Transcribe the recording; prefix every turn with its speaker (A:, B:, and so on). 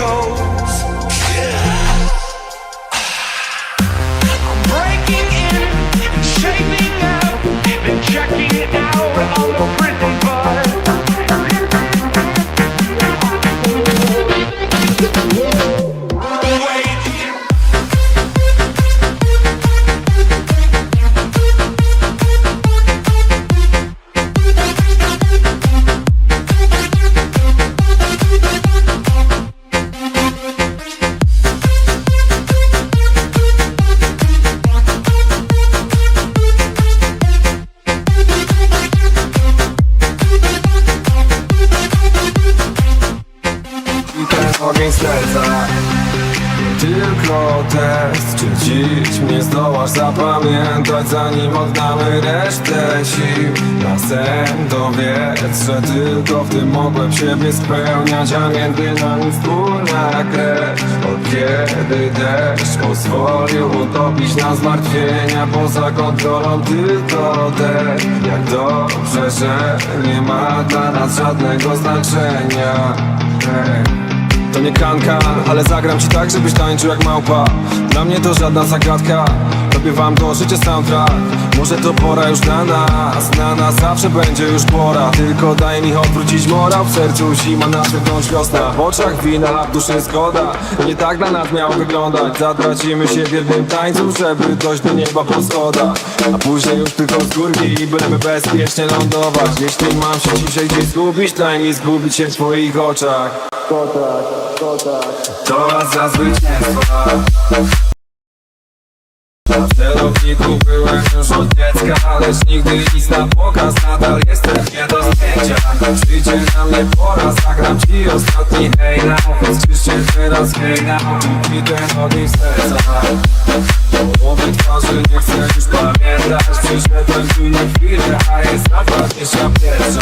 A: cold. Serca. Tylko test Czy dziś mnie zdołasz zapamiętać Zanim oddamy resztę sił. Na sen dowiedz, że tylko w tym mogłem siebie spełniać A między nami wspólna krew. Od kiedy deszcz pozwolił utopić nas zmartwienia Poza kontrolą tylko ten Jak dobrze, że nie ma dla nas żadnego znaczenia. Hej. To nie kankan, ale zagram ci tak, żebyś tańczył jak małpa. Dla mnie to żadna zagadka Robię wam to życie soundtrack. Może to pora już na nas Na nas zawsze będzie już pora. Tylko daj mi odwrócić morał W sercu zima, na zewnątrz wiosna. W oczach wina, w duszy zgoda. Nie tak dla nas miało wyglądać. Zatracimy się w jednym tańcu Żeby dojść do nieba po schodach. A później już tylko z górki Byleby bezpiecznie lądować. Jeśli mam się dzisiaj gdzieś zgubić Daj mi zgubić się w twoich oczach to raz za zwycięstwa Na celowniku byłem już od dziecka Lecz nigdy nic na pokaz Nadal jestem nie do zdjęcia. Przyjdzie na mnie pora Zagram ci ostatni hej now Więc krzyczcie teraz hej now I ten ogień z serca. Połowy twarzy nie chcę już pamiętać. Przyszedłem tu na chwilę A jest najważniejsza pierwsza